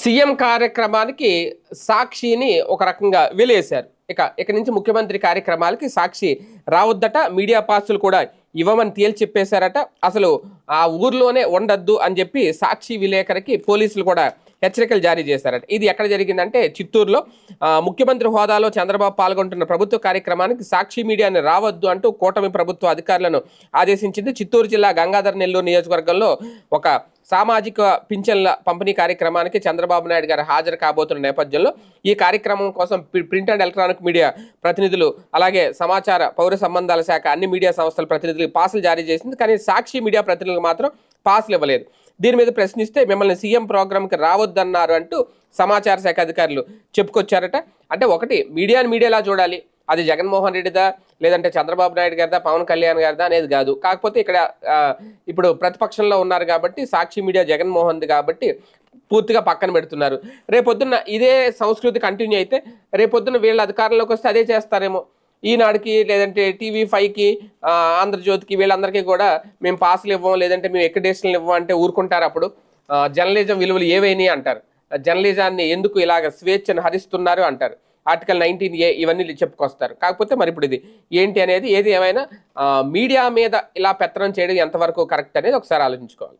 CM కార్యక్రమానికి సాక్షిని ఒక రకంగా వెలేశారు ఇక ఇక నుంచి ముఖ్యమంత్రి కార్యక్రమాలకి సాక్షి రావద్దట. మీడియా పాసులు కూడా ఇవ్వమని తేల్చి చెప్పేశారట. అసలు ఆ ఊర్లోనే ఉండద్దు అని చెప్పి సాక్షి విలేకరికి పోలీసులు కూడా హెచ్చరికలు జారీ చేశారట. ఇది ఎక్కడ జరిగిందంటే చిత్తూరులో ముఖ్యమంత్రి హోదాలో చంద్రబాబు పాల్గొంటున్న ప్రభుత్వ కార్యక్రమానికి సాక్షి మీడియాని రావద్దు అంటూ కూటమి ప్రభుత్వ అధికారులను ఆదేశించింది. చిత్తూరు జిల్లా గంగాధర నెల్లూరు నియోజకవర్గంలో ఒక సామాజిక పింఛన్ల పంపిణీ కార్యక్రమానికి చంద్రబాబు నాయుడు గారు హాజరు కాబోతున్న నేపథ్యంలో ఈ కార్యక్రమం కోసం ప్రింట్ అండ్ ఎలక్ట్రానిక్ మీడియా ప్రతినిధులు అలాగే సమాచార పౌర సంబంధాల శాఖ అన్ని మీడియా సంస్థల ప్రతినిధులు పాసులు జారీ చేసింది. కానీ సాక్షి మీడియా ప్రతినిధులకు మాత్రం పాసులు ఇవ్వలేదు. దీని మీద ప్రశ్నిస్తే మిమ్మల్ని సీఎం ప్రోగ్రామ్కి రావద్దన్నారు అంటూ సమాచార శాఖ అధికారులు చెప్పుకొచ్చారట. అంటే ఒకటి మీడియాని మీడియాలా చూడాలి? అది జగన్మోహన్ రెడ్డిదా లేదంటే చంద్రబాబు నాయుడు గారిదా పవన్ కళ్యాణ్ గారిదా అనేది కాదు. కాకపోతే ఇక్కడ ఇప్పుడు ప్రతిపక్షంలో ఉన్నారు కాబట్టి సాక్షి మీడియా జగన్మోహన్ది కాబట్టి పూర్తిగా పక్కన పెడుతున్నారు. రేపొద్దున్న ఇదే సంస్కృతి కంటిన్యూ అయితే రేపొద్దున వీళ్ళ అధికారంలోకి వస్తే అదే చేస్తారేమో. ఈనాడుకి లేదంటే టీవీ ఫైవ్కి ఆంధ్రజ్యోతికి వీళ్ళందరికీ కూడా మేము పాసులు ఇవ్వం లేదంటే మేము ఎక్కడేషన్లు ఇవ్వం అంటే ఊరుకుంటారు అప్పుడు. జర్నలిజం విలువలు ఏవైనాయి అంటారు. జర్నలిజాన్ని ఎందుకు ఇలాగ స్వేచ్ఛను హరిస్తున్నారు అంటారు. ఆర్టికల్ నైన్టీన్ ఏ ఇవన్నీ చెప్పుకొస్తారు. కాకపోతే మరి ఇప్పుడు ఇది ఏంటి అనేది ఏది ఏమైనా మీడియా మీద ఇలా పెత్తనం చేయడం ఎంతవరకు కరెక్ట్ అనేది ఒకసారి ఆలోచించుకోవాలి.